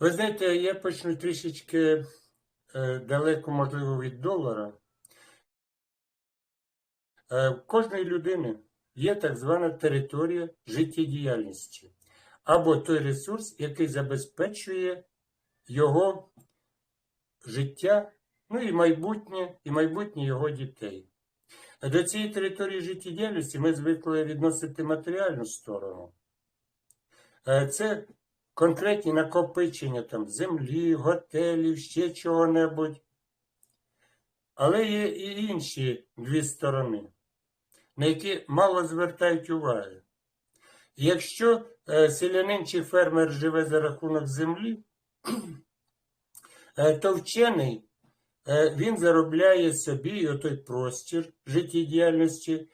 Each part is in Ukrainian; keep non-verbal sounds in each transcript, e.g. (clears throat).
Ви знаєте, я почну трішечки е, далеко, можливо, від долара. Е, в кожної людини є так звана територія життєдіяльності, або той ресурс, який забезпечує його життя, ну і майбутнє, і майбутнє його дітей. До цієї території життєдіяльності ми звикли відносити матеріальну сторону. Е, Це конкретні накопичення там землі, готелів, ще чого-небудь. Але є і інші дві сторони, на які мало звертають уваги. Якщо е, селянин чи фермер живе за рахунок землі, е, то вчений е, він заробляє собі отой простір життєдіяльності.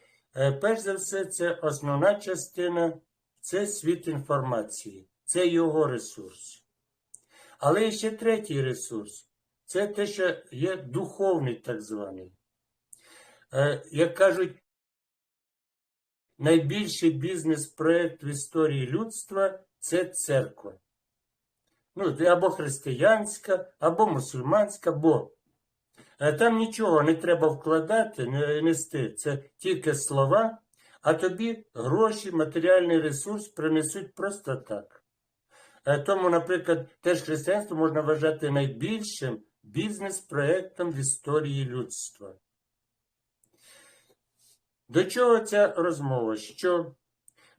Перш за все, це основна частина це світ інформації, це його ресурс. Але є ще третій ресурс це те, що є духовний так званий. Е, Як кажуть, найбільший бізнес-проект в історії людства це церква. Ну, або християнська, або мусульманська, бо е, там нічого не треба вкладати, не нести. Це тільки слова, а тобі гроші, матеріальний ресурс принесуть просто так. Е, Тому, наприклад, теж християнство можна вважати найбільшим бізнес-проектом в історії людства. До чого ця розмова? Що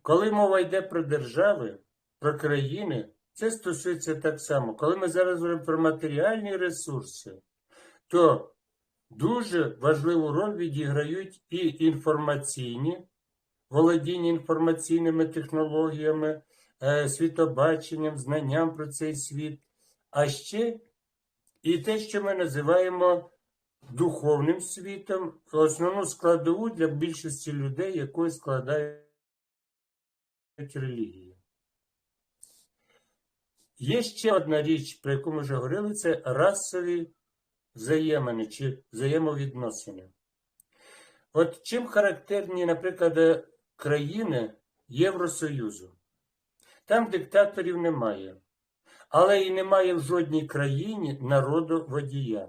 коли мова йде про держави, про країни, це стосується так само. Коли ми зараз говоримо про матеріальні ресурси, то дуже важливу роль відіграють і інформаційні, володіння інформаційними технологіями, світобаченням, знанням про цей світ, а ще і те, що ми називаємо духовним світом, основну складову для більшості людей, якою складають релігії. Є ще одна річ, про яку ми вже говорили, це расові взаємини чи взаємовідносини. От чим характерні, наприклад, країни Євросоюзу? Там диктаторів немає, але і немає в жодній країні народу водія.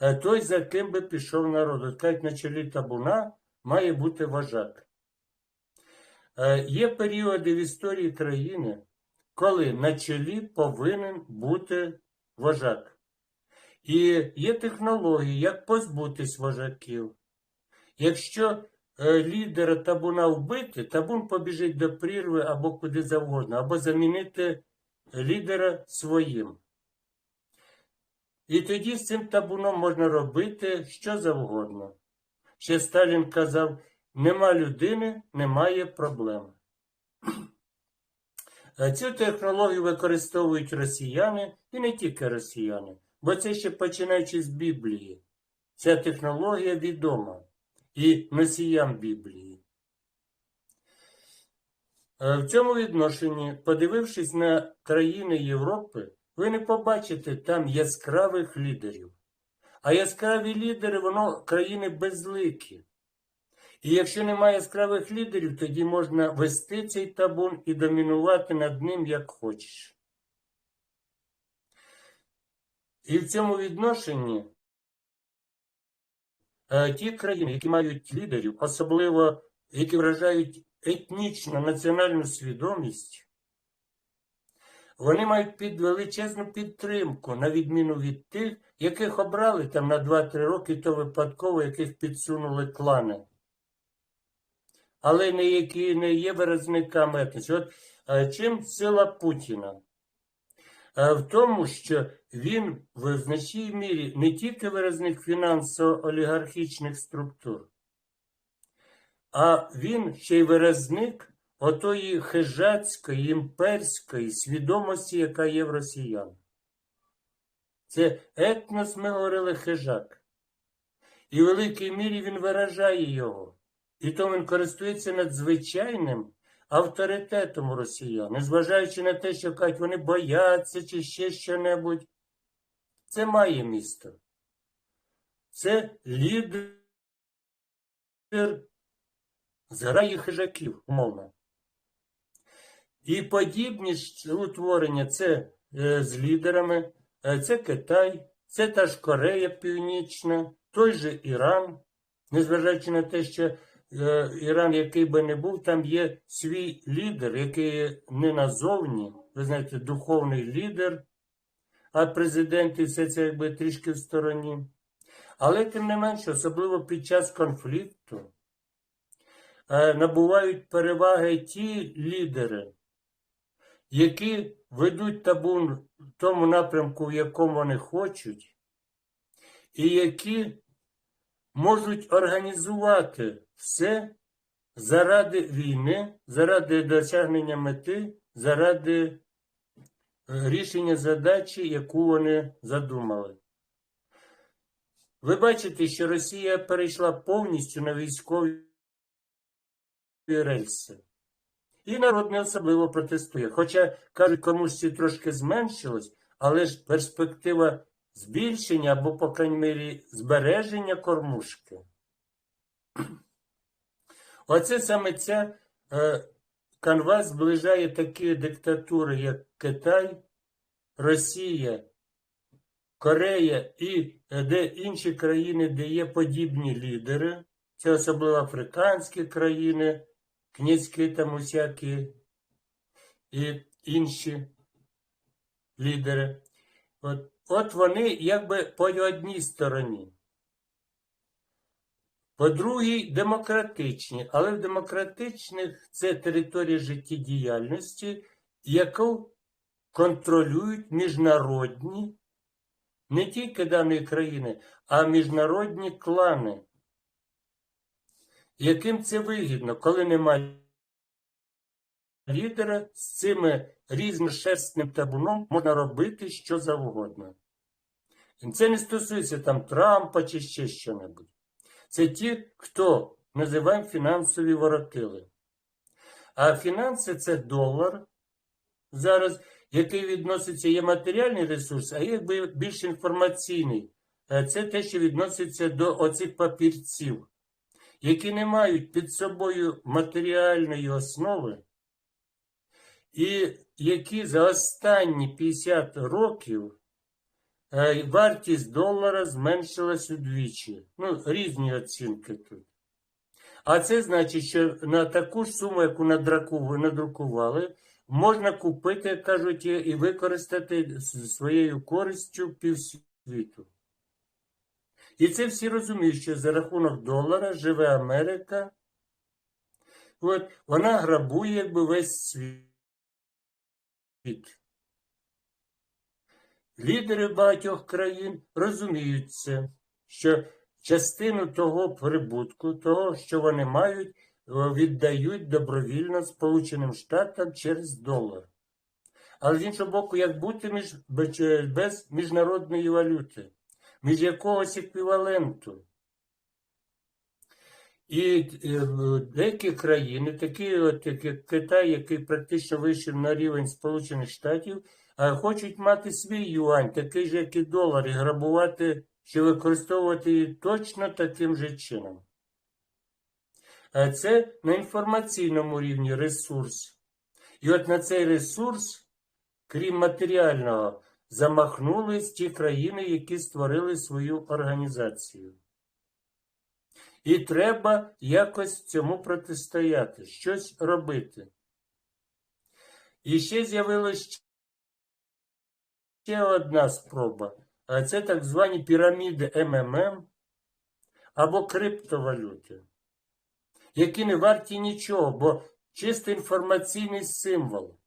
Е, Той, за ким би пішов народ. От на чолі табуна має бути вожак. Е, Є періоди в історії країни, коли на чолі повинен бути вожак. І є технології, як позбутись вожаків. Якщо лідера табуна вбити, табун побіжить до прірви або куди завгодно, або замінити лідера своїм. І тоді з цим табуном можна робити що завгодно. Ще Сталін казав: нема людини, немає проблем. Е, Цю технологію використовують росіяни і не тільки росіяни, бо це ще починаючи з Біблії. Ця технологія відома і носіям Біблії. Е, В цьому відношенні, подивившись на країни Європи, ви не побачите там яскравих лідерів. А яскраві лідери, воно країни безликі. І якщо немає яскравих лідерів, тоді можна вести цей табун і домінувати над ним як хочеш. І в цьому відношенні ті країни, які мають лідерів, особливо які вражають етнічну національну свідомість, вони мають під величезну підтримку, на відміну від тих, яких обрали там на 2-3 роки, то випадково, яких підсунули клани. Але не які не є виразниками. От е, чим сила Путіна? Е, В тому, що він в значній мірі не тільки виразник фінансово-олігархічних структур, а він ще й виразник отої хижацької, імперської свідомості, яка є в росіян. Це етнос, ми говорили, хижак. І в великій мірі він виражає його. І тому він користується надзвичайним авторитетом у росіян, незважаючи на те, що кажуть, вони бояться чи ще що-небудь. Це має місто. Це лідер зграї хижаків, умовно. І подібні утворення це е, з лідерами. Е, Це Китай, це та ж Корея Північна, той же Іран. Незважаючи на те, що Іран, який би не був, там є свій лідер, який не назовні, ви знаєте, духовний лідер, а президент і все це якби трішки в стороні. Але тим не менше, особливо під час конфлікту, е, набувають переваги ті лідери, які ведуть табун в тому напрямку, в якому вони хочуть, і які можуть організувати все заради війни, заради досягнення мети, заради е, рішення задачі, яку вони задумали. Ви бачите, що Росія перейшла повністю на військові рельси. І народ не особливо протестує. Хоча, кажуть, комусь трошки зменшилось, але ж перспектива збільшення або, по крайній мірі, збереження кормушки. (clears throat) Оце саме ця е, канва зближає такі диктатури, як Китай, Росія, Корея і е, де інші країни, де є подібні лідери. Це особливо африканські країни, князьки там усякі і інші лідери. От, от вони якби по одній стороні. По другій демократичні, але в демократичних це територія життєдіяльності, яку контролюють міжнародні, не тільки даної країни, а міжнародні клани. Яким це вигідно, коли немає лідера з цими різношерстним табуном можна робити що завгодно. Це не стосується там Трампа чи ще що-небудь. Це ті, хто називаємо фінансові воротили. А фінанси це долар зараз, який відноситься, є матеріальний ресурс, а є якби більш інформаційний. Е, Це те, що відноситься до оцих папірців, які не мають під собою матеріальної основи, і які за останні 50 років вартість долара зменшилась удвічі. Ну, різні оцінки тут. А це значить, що на таку ж суму, яку надрукували, можна купити, як кажуть, і використати своєю користю півсвіту. І це всі розуміють, що за рахунок долара живе Америка. От, вона грабує якби весь світ. Лідери багатьох країн розуміють це, що частину того прибутку, того, що вони мають, е, віддають добровільно Сполученим Штатам через долар. Але з іншого боку, як бути між, без- без міжнародної валюти, між якогось еквіваленту. І е, деякі країни, такі от як Китай, який практично вийшов на рівень Сполучених Штатів, хочуть мати свій юань, такий же, як і долар, і грабувати, чи використовувати її точно таким же чином. А це на інформаційному рівні ресурс. І от на цей ресурс, крім матеріального, замахнулись ті країни, які створили свою організацію. І треба якось цьому протистояти, щось робити. І ще з'явилась ще одна спроба. А це так звані піраміди МММ або криптовалюти, які не варті нічого, бо чисто інформаційний символ,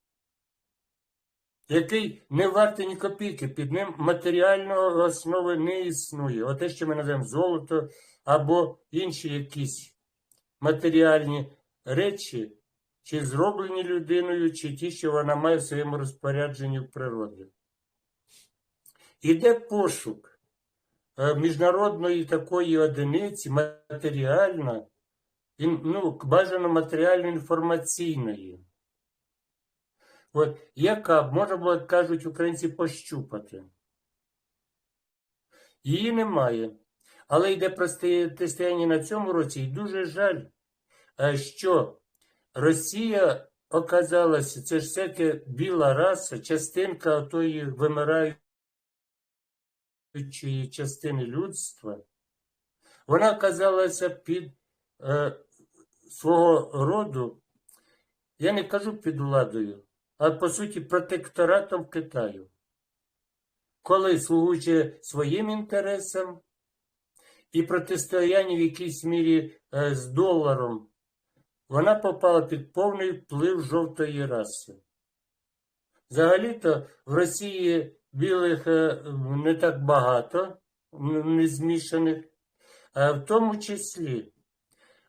який не вартий ні копійки, під ним матеріальної основи не існує. Оте, що ми називаємо золото або інші якісь матеріальні речі, чи зроблені людиною, чи ті, що вона має в своєму розпорядженні в природі. Іде пошук е, міжнародної такої одиниці, матеріальна, ін- ну, бажано матеріально-інформаційної. От, яка б, можна було, кажуть українці, пощупати. Її немає. Але йде протистояння на цьому році, і дуже жаль, е, що Росія оказалося, це ж всяке біла раса, частинка тої вимираючої частини людства, вона оказалася під е, свого роду, я не кажу під владою, а по суті протекторатом Китаю. Коли слугуючи своїм інтересам і протистояння в якійсь мірі е, з доларом, вона попала під повний вплив жовтої раси. Взагалі-то в Росії білих е, не так багато, не змішаних, в тому числі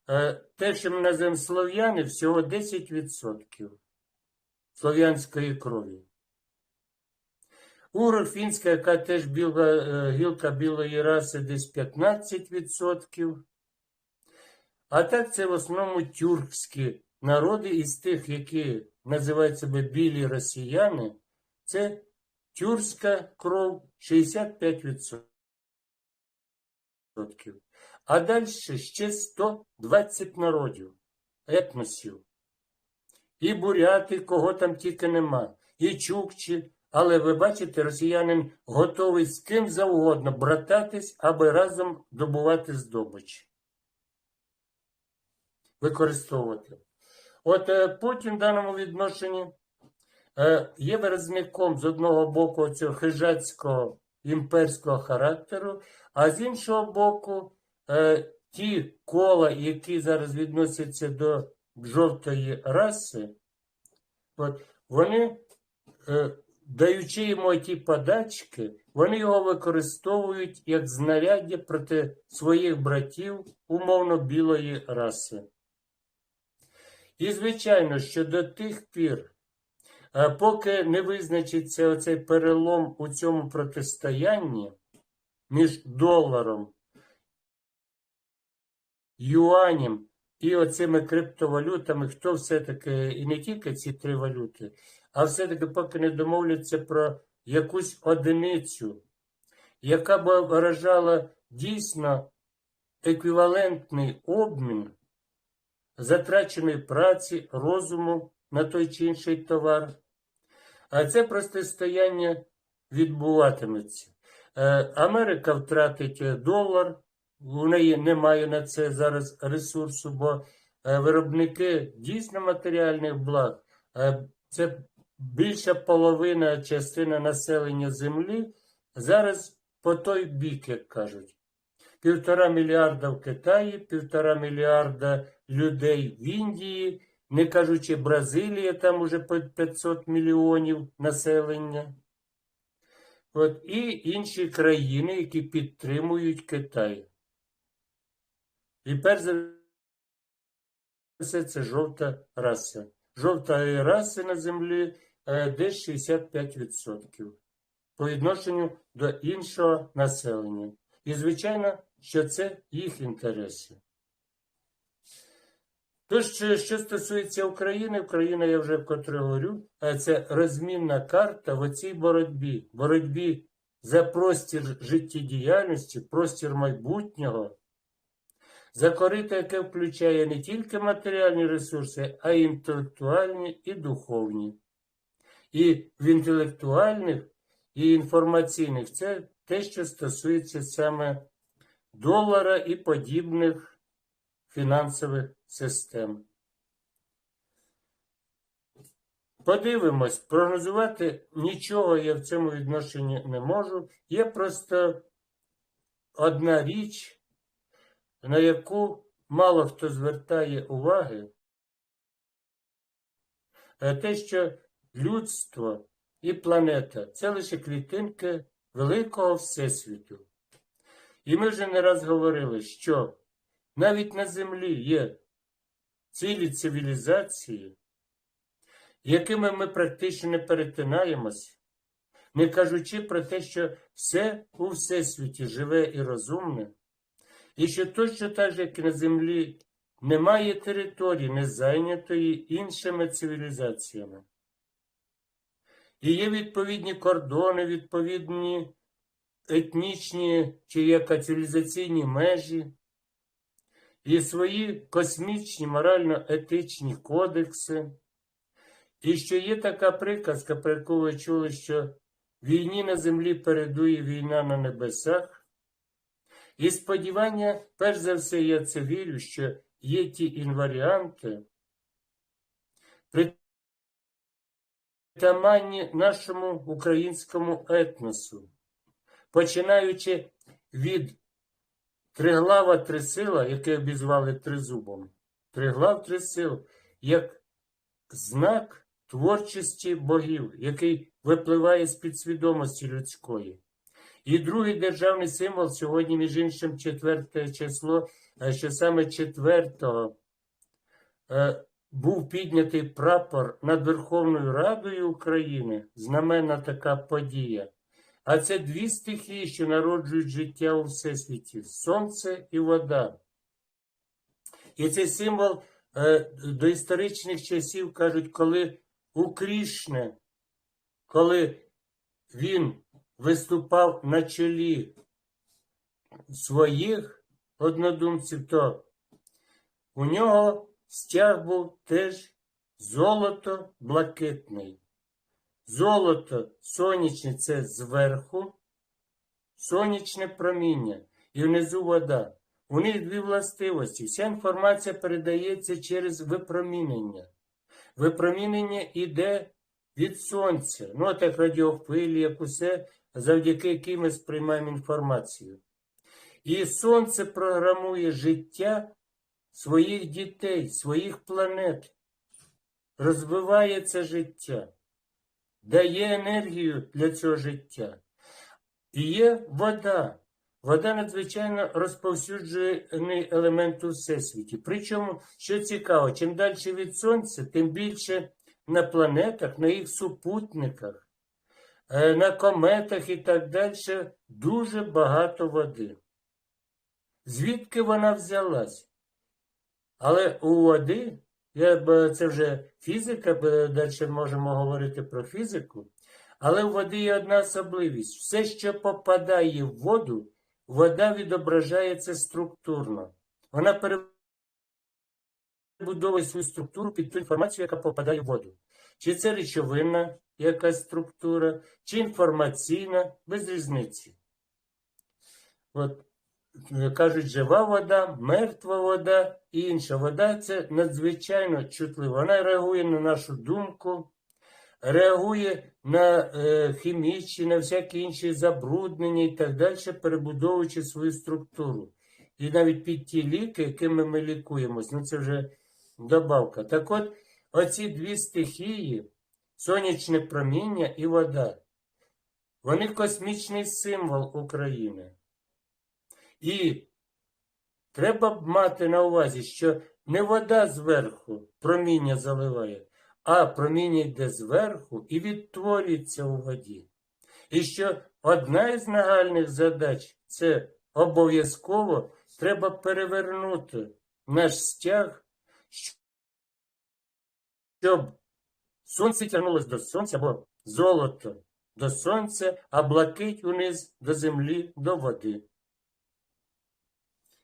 е, те, що ми називаємо слов'яни, всього 10% слов'янської крові. Уро-фінська, яка теж біла, е, гілка білої раси, десь 15%. А так це в основному тюркські народи із тих, які називають себе білі росіяни, це тюркська кров 65%. А далі ще 120 народів, етносів. І буряти, кого там тільки нема, і чукчі. Але ви бачите, росіянин готовий з ким завгодно брататись, аби разом добувати здобич. Використовувати. От е, Путін в даному відношенні є виразником з одного боку цього хижацького імперського характеру, а з іншого боку, е, ті кола, які зараз відносяться до жовтої раси, от, вони, е, даючи йому ті подачки, вони його використовують як знаряддя проти своїх братів умовно білої раси. І, звичайно, що до тих пір, е, поки не визначиться оцей перелом у цьому протистоянні між доларом, юанем і оцими криптовалютами, хто все-таки, і не тільки ці три валюти, а все-таки поки не домовляться про якусь одиницю, яка б виражала дійсно еквівалентний обмін затраченої праці, розуму на той чи інший товар. А це протистояння відбуватиметься. Е, Америка втратить долар, у неї немає на це зараз ресурсу, бо е, виробники дійсно матеріальних благ, е, це більша половина частина населення землі, зараз по той бік, як кажуть. Півтора мільярда в Китаї, півтора мільярда людей в Індії, не кажучи Бразилія, там уже 500 мільйонів населення. От, і інші країни, які підтримують Китай. І перш за все, це жовта раса. Жовта раса на землі е, десь 65% по відношенню до іншого населення. І, звичайно, що це їх інтереси. Що, що стосується України, Україна, я вже вкотре говорю, е, це розмінна карта в цій боротьбі, боротьбі за простір життєдіяльності, простір майбутнього, за корито, яке включає не тільки матеріальні ресурси, а й інтелектуальні і духовні. І в інтелектуальних і інформаційних це те, що стосується саме долара і подібних фінансових систем. Подивимось, прогнозувати нічого я в цьому відношенні не можу. Є просто одна річ, на яку мало хто звертає уваги, Е, те, що людство і планета це лише клітинки великого Всесвіту. І ми вже не раз говорили, що навіть на Землі є цілі цивілізації, якими ми практично не перетинаємось, не кажучи про те, що все у Всесвіті живе і розумне, і що точно так же, як і на Землі, немає території, не зайнятої іншими цивілізаціями. І є відповідні кордони, відповідні етнічні чи яка цивілізаційні межі, і свої космічні морально-етичні кодекси, І що є така приказка, про яку ви чули, що війні на землі передує війна на небесах. І сподівання, перш за все, я це вірю, що є ті інваріанти, притаманні нашому українському етносу, починаючи від триглава трисила, яке обізвали тризубом, триглав трисил, як знак творчості богів, який випливає з підсвідомості людської. І другий державний символ сьогодні, між іншим, четверте число, е, що саме четвертого е, був піднятий прапор над Верховною Радою України, знаменна така подія. А це дві стихії, що народжують життя у всесвіті сонце і вода. І цей символ е, до історичних часів кажуть, коли у Крішне, коли він виступав на чолі своїх однодумців, то у нього стяг був теж золото-блакитний. Золото сонячне це зверху, сонячне проміння і внизу вода. У них дві властивості. Вся інформація передається через випромінення. Випромінення йде від сонця, ну от як радіохвилі, як усе, завдяки яким ми сприймаємо інформацію. І сонце програмує життя своїх дітей, своїх планет, розвиває це життя, дає енергію для цього життя. І є вода. Вода надзвичайно розповсюджений елемент у всесвіті. Причому, що цікаво, чим далі від сонця, тим більше на планетах, на їх супутниках, е, на кометах і так далі дуже багато води. Звідки вона взялась? Але у води, я, це вже фізика, далі можемо говорити про фізику, але у води є одна особливість. Все, що попадає в воду, вода відображається структурно. Вона перебудовує свою структуру під ту інформацію, яка попадає в воду. Чи це речовинна якась структура, чи інформаційна, без різниці. От, кажуть, жива вода, мертва вода і інша вода це надзвичайно чутлива. Вона реагує на нашу думку, реагує на е, хімічні, на всякі інші забруднення і так далі, перебудовуючи свою структуру. І навіть під ті ліки, якими ми лікуємось, ну це вже добавка. Так от, оці дві стихії, сонячне проміння і вода, вони космічний символ України. І треба мати на увазі, що не вода зверху проміння заливає, а проміння йде зверху і відтворюється у воді. І що одна із нагальних задач це обов'язково треба перевернути наш стяг, щоб сонце тягнулося до сонця, або золото до сонця, а блакить униз до землі, до води.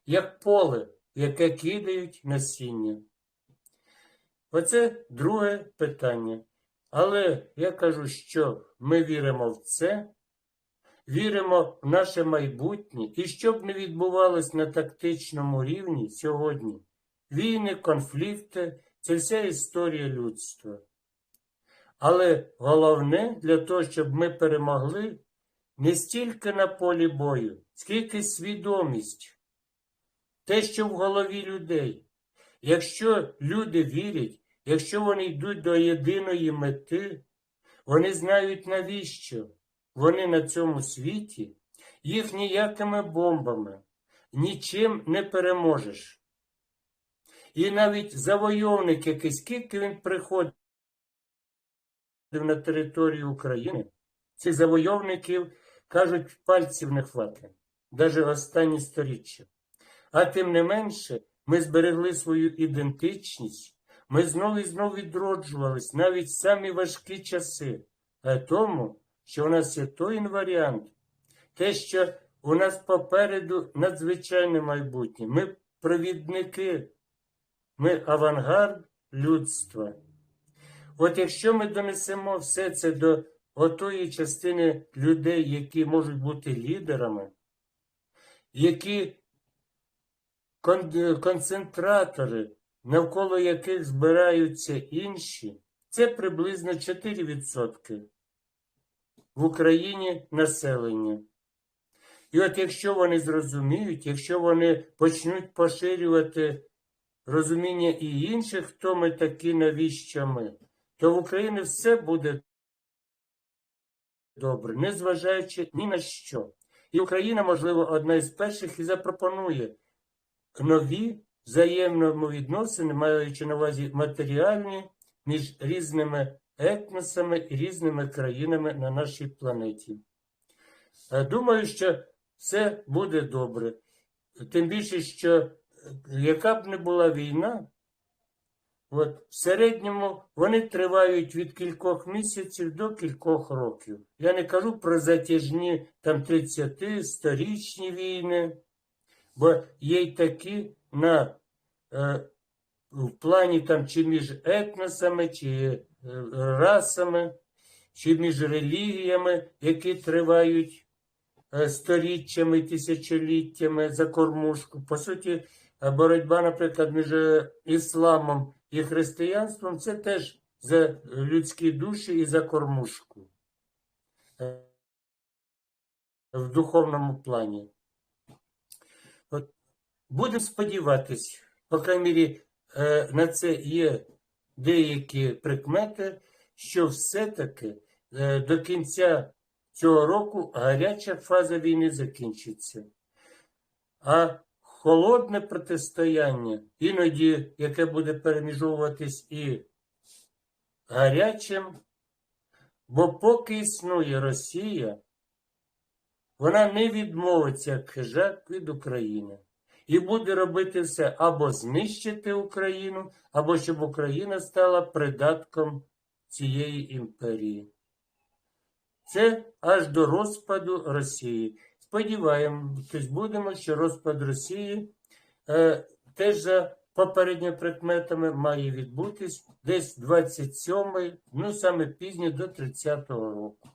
Як поле, яке кидають насіння. Оце друге питання. Але я кажу, що ми віримо в це, віримо в наше майбутнє, і що б не відбувалось на тактичному рівні сьогодні, війни, конфлікти це вся історія людства. Але головне для того, щоб ми перемогли не стільки на полі бою, скільки свідомість, те, що в голові людей. Якщо люди вірять, Якщо вони йдуть до єдиної мети, вони знають навіщо вони на цьому світі, їх ніякими бомбами нічим не переможеш. І навіть завойовник, який скільки він приходив на територію України, цих завойовників, кажуть, пальців не хватить, навіть останні сторіччя. А тим не менше, ми зберегли свою ідентичність. Ми знову і знову відроджувались навіть самі важкі часи, а тому, що у нас є той інваріант, те, що у нас попереду надзвичайне майбутнє. Ми провідники, ми авангард людства. От якщо ми донесемо все це до отої частини людей, які можуть бути лідерами, які концентратори, навколо яких збираються інші, це приблизно 4% в Україні населення. І от якщо вони зрозуміють, якщо вони почнуть поширювати розуміння і інших, хто ми такі, навіщо ми, то в Україні все буде добре, незважаючи ні на що. І Україна, можливо, одна із перших і запропонує нові взаємовідносини, маючи на увазі матеріальні, між різними етносами і різними країнами на нашій планеті. Е, Думаю, що все буде добре. Тим більше, що е, яка б не була війна, от, в середньому вони тривають від кількох місяців до кількох років. Я не кажу про затяжні там 30-сторічні війни, бо є й такі на, е, в плані там чи між етносами, чи е, расами, чи між релігіями, які тривають е, сторіччями, тисячоліттями за кормушку. По суті, е, боротьба, наприклад, між ісламом і християнством це теж за людські душі і за кормушку в духовному плані. Будемо сподіватись, по крайній мірі, е, на це є деякі прикмети, що все-таки е, до кінця цього року гаряча фаза війни закінчиться. А холодне протистояння, іноді яке буде переміжовуватись і гарячим, бо поки існує Росія, вона не відмовиться як хижак від України і буде робити все або знищити Україну, або щоб Україна стала придатком цієї імперії. Це аж до розпаду Росії. Сподіваємось, будемо, що розпад Росії е, теж за попередніми прикметами має відбутись десь 27-й, ну саме пізньо до 30-го року.